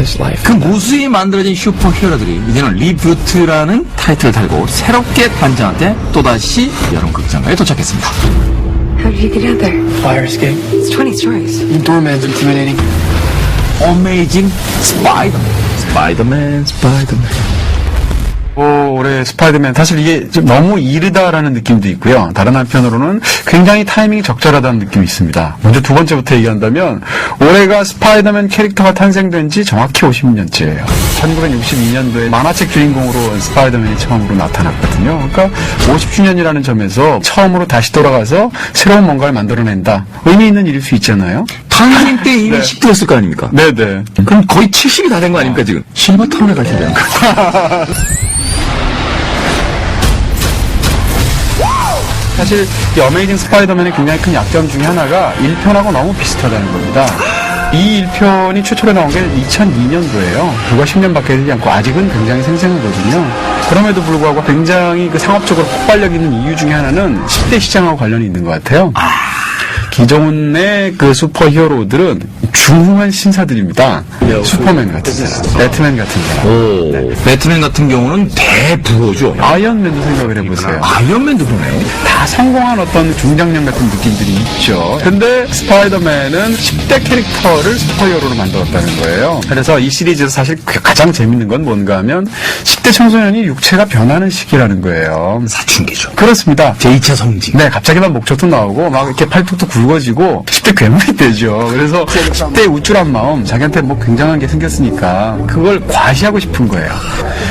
his life. 그 무수히 만들어진 슈퍼 히어로들이 이제는 리부트라는 타이틀을 달고 새롭게 탄생한테 또다시 여름 극장가에 도착했습니다. How did you get out there? Fire escape. It's 20 stories. Doorman's intimidating. 어메이징 올해 스파이더맨 사실 이게 좀 너무 이르다라는 느낌도 있고요. 다른 한편으로는 굉장히 타이밍이 적절하다는 느낌이 있습니다. 먼저 두 번째부터 얘기한다면 올해가 스파이더맨 캐릭터가 탄생된 지 정확히 50년째예요. 1962년도에 만화책 주인공으로 스파이더맨이 처음으로 나타났거든요. 그러니까 50주년이라는 점에서 처음으로 다시 돌아가서 새로운 뭔가를 만들어낸다. 의미 있는 일일 수 있잖아요. 탄생 때 이미 10대였을 거 아닙니까? 네네. 그럼 거의 70이 다 된 거 아닙니까, 지금? 실버 타운에 갈 텐데. 사실 이 어메이징 스파이더맨의 굉장히 큰 약점 중에 하나가 1편하고 너무 비슷하다는 겁니다. 이 1편이 최초로 나온 게 2002년도예요. 불과 10년밖에 되지 않고 아직은 굉장히 생생하거든요. 그럼에도 불구하고 굉장히 그 상업적으로 폭발력 있는 이유 중에 하나는 10대 시장하고 관련이 있는 것 같아요. 기존의 그 슈퍼 히어로들은 중후한 신사들입니다. 슈퍼맨 같은 사람, 배트맨 같은 사람, 오. 배트맨 같은 경우는 대부호죠. 아이언맨도 생각을 해보세요. 아이언맨도 그러네. 다 성공한 어떤 중장년 같은 느낌들이 있죠. 근데 스파이더맨은 10대 캐릭터를 슈퍼히어로로 만들었다는 거예요. 그래서 이 시리즈에서 사실 그 가장 재밌는 건 뭔가 하면 10대 청소년이 육체가 변하는 시기라는 거예요. 사춘기죠. 그렇습니다. 제2차 성징. 네, 갑자기 막 목젖도 나오고, 막 이렇게 팔뚝도 굵 어지고, 10대 괴물이 되죠. 그래서 10대 우쭐한 마음, 자기한테 뭐 굉장한 게 생겼으니까, 그걸 과시하고 싶은 거예요.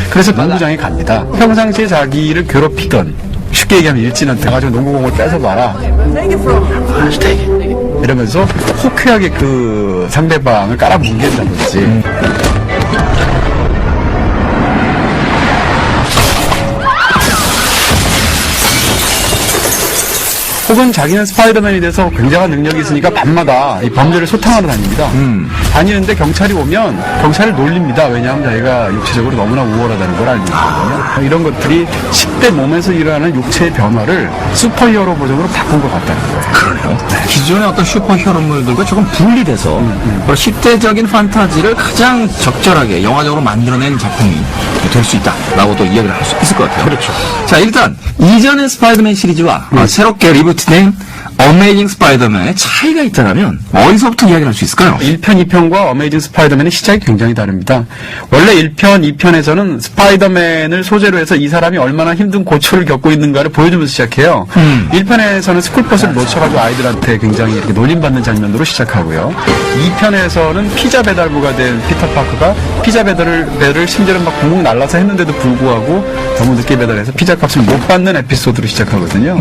그래서 농구장에 갑니다. 평상시에 자기를 괴롭히던, 쉽게 얘기하면 일진한테 가지고 농구공을 뺏어봐라. 이러면서 호쾌하게 그 상대방을 깔아뭉갠다든지. 자기는 스파이더맨이 돼서 굉장한 능력이 있으니까 밤마다 이 범죄를 소탕하러 다닙니다. 다니는데 경찰이 오면 경찰을 놀립니다. 왜냐하면 자기가 육체적으로 너무나 우월하다는 걸 알고 있거든요. 이런 것들이 10대 몸에서 일어나는 육체의 변화를 슈퍼히어로 버전으로 바꾼 것 같다는 거예요. 그러네요. 기존의 어떤 슈퍼 히어로물들과 조금 분리돼서 바로 10대적인 판타지를 가장 적절하게 영화적으로 만들어낸 작품이 될 수 있다라고 또 이야기를 할 수 있을 것 같아요. 그렇죠. 자, 일단 이전의 스파이더맨 시리즈와 어, 새롭게 리부트된 어메이징 스파이더맨의 차이가 있다면 어디서부터 이야기를 할 수 있을까요? 1편, 2편과 어메이징 스파이더맨의 시작이 굉장히 다릅니다. 원래 1편, 2편에서는 스파이더맨을 소재로 해서 이 사람이 얼마나 힘든 고초를 겪고 있는가를 보여주면서 시작해요. 1편에서는 스쿨버스를 놓쳐가지고 아이들한테 굉장히 이렇게 놀림받는 장면으로 시작하고요. 2편에서는 피자 배달부가 된 피터 파크가 피자 배달을, 배를 심지어는 막 붕붕 날라서 했는데도 불구하고 너무 늦게 배달해서 피자 값을 못 받는 에피소드로 시작하거든요.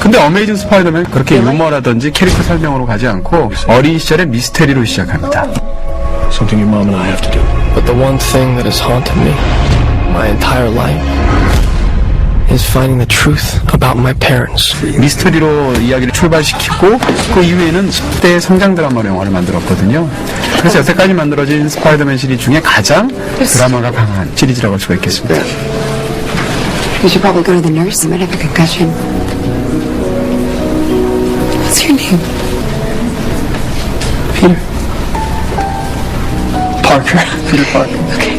근데 어메이징 스파이더맨 그렇게 유머라든지 캐릭터 설명으로 가지 않고 어린 시절의 미스테리로 시작합니다. Something your mom and I have to do. But the one thing that has haunted me my entire life is finding the truth about my parents. 미스터리로 이야기를 출발시키고 그 이후에는 10대 성장 드라마 영화를 만들었거든요. 그래서 여태까지 만들어진 스파이더맨 시리즈 중에 가장 드라마가 강한 시리즈라고 할 수가 있겠습니다. You should probably go to the nurse. You might have a concussion. What's your name? 필 파커 필 파커 Okay,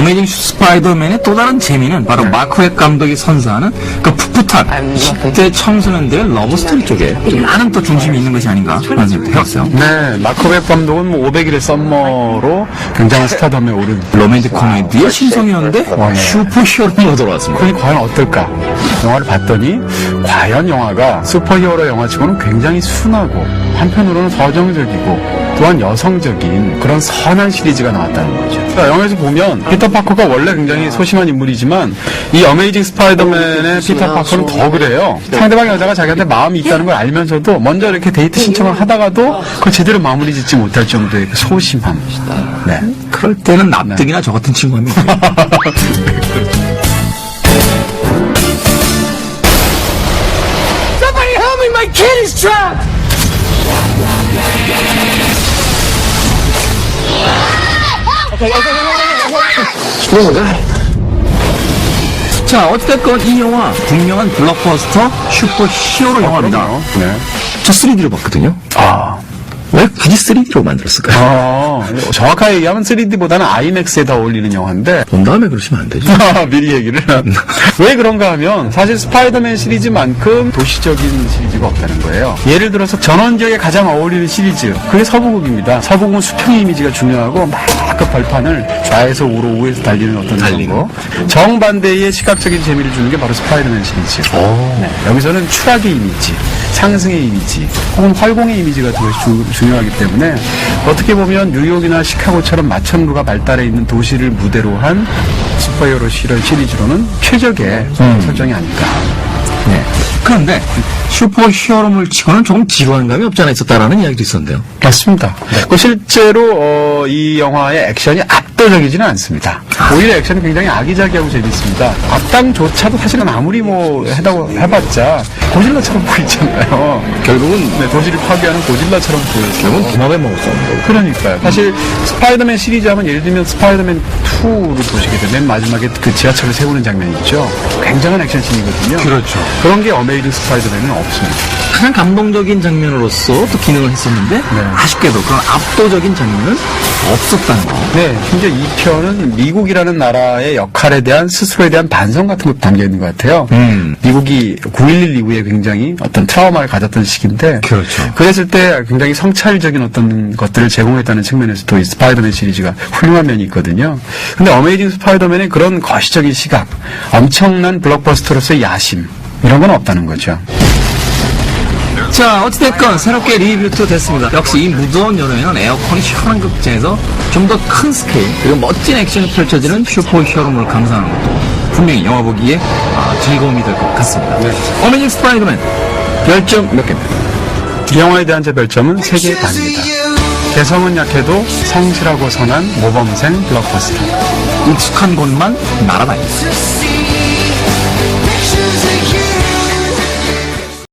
어메이징 스파이더맨의 또 다른 재미는 바로 마크 웹 감독이 선사하는 그 풋풋한 10대 청소년들의 러브스토리 쪽에 많은 또 중심이 있는 것이 아닌가 하는 생각도 해봤어요. 네, 마크 웹 감독은 뭐 500일의 썸머로 굉장한 스타덤에 오른 로맨틱 코미디의 신성이었는데 슈퍼 히어로가 돌아왔습니다. 그니 과연 어떨까? 영화를 봤더니 과연 영화가 슈퍼 히어로 영화치고는 굉장히 순하고 한편으로는 서정적이고 또한 여성적인 그런 선한 시리즈가 나왔다는 거죠. 자, 영화에서 보면 피터 파커가 원래 굉장히 소심한 인물이지만 이 어메이징 스파이더맨의 피터 파커는 더 그래요. 상대방 여자가 자기한테 마음이 있다는 걸 알면서도 먼저 이렇게 데이트 신청을 하다가도 그걸 제대로 마무리 짓지 못할 정도의 그 소심함. 네. 그럴 때는 납득이나 저 같은 친구 하면 돼요. Somebody help me! My kid is trapped! 자, 어찌됐건 이 영화 분명한 블록버스터 슈퍼 히어로 영화입니다. 네. 저 3D로 봤거든요. 아. 와, 왜 굳이 3D로 만들었을까요? 어, 정확하게 얘기하면 3D보다는 IMAX에 더 어울리는 영화인데 본 다음에 그러시면 안 되죠. 미리 얘기를 왜 그런가 하면 사실 스파이더맨 시리즈만큼 도시적인 시리즈가 없다는 거예요. 예를 들어서 전원 지역에 가장 어울리는 시리즈 그게 서부극입니다. 서부극은 수평 이미지가 중요하고 막 그 발판을 좌에서 우로 우에서 달리는 어떤 달리는. 그런 거. 정반대의 시각적인 재미를 주는 게 바로 스파이더맨 시리즈. 네, 여기서는 추락의 이미지, 상승의 이미지, 혹은 활공의 이미지 같은 것이 주- 중요하기 때문에 어떻게 보면 뉴욕이나 시카고처럼 마천루가 발달해 있는 도시를 무대로 한 슈퍼히어로 시리- 시리즈로는 최적의 설정이 아닐까. 네. 그런데 슈퍼 히어로물 치고는 조금 지루한 감이 없지 않아 있었다라는 이야기도 있었는데요. 맞습니다. 그 실제로 어, 이 영화의 액션이 압도적이지는 않습니다. 오히려 액션이 굉장히 아기자기하고 재밌습니다. 악당조차도 사실은 아무리 뭐 해다고 해봤자 고질라처럼 보이잖아요. 결국은 네, 도시를 파괴하는 고질라처럼 보였어요. 결국은 도마뱀 먹었어. 요 그러니까요. 사실 스파이더맨 시리즈 하면 예를 들면 스파이더맨 2를 보시게 되면 맨 마지막에 그 지하철을 세우는 장면이 있죠. 굉장한 액션씬이거든요. 그렇죠. 그런 게 어메이징 스파이더맨은 없습니다. 가장 감동적인 장면으로서 또 기능을 했었는데 아쉽게도 그런 압도적인 장면은 없었다는 거. 네, 심지어 이 편은 미국이라는 나라의 역할에 대한 스스로에 대한 반성 같은 것도 담겨 있는 것 같아요. 음. 미국이 9.11 이후에 굉장히 어떤 트라우마를 가졌던 시기인데, 그렇죠. 그랬을 때 굉장히 성찰적인 어떤 것들을 제공했다는 측면에서도 이 스파이더맨 시리즈가 훌륭한 면이 있거든요. 근데 어메이징 스파이더맨의 그런 거시적인 시각, 엄청난 블록버스터로서의 야심, 이런 건 없다는 거죠. 자, 어찌됐건 새롭게 리뷰도 됐습니다. 역시 이 무더운 여름에는 에어컨이 시원한 극장에서 좀 더 큰 스케일 그리고 멋진 액션이 펼쳐지는 슈퍼 히어로물을 감상하는 것도 분명히 영화 보기에 아, 즐거움이 될 것 같습니다. 어메이징 스파이더맨 별점 몇 개입니까? 이 영화에 대한 제 별점은 3개 반입니다. 개성은 약해도 성실하고 선한 모범생 블록버스터. 익숙한 곳만 날아다닌다.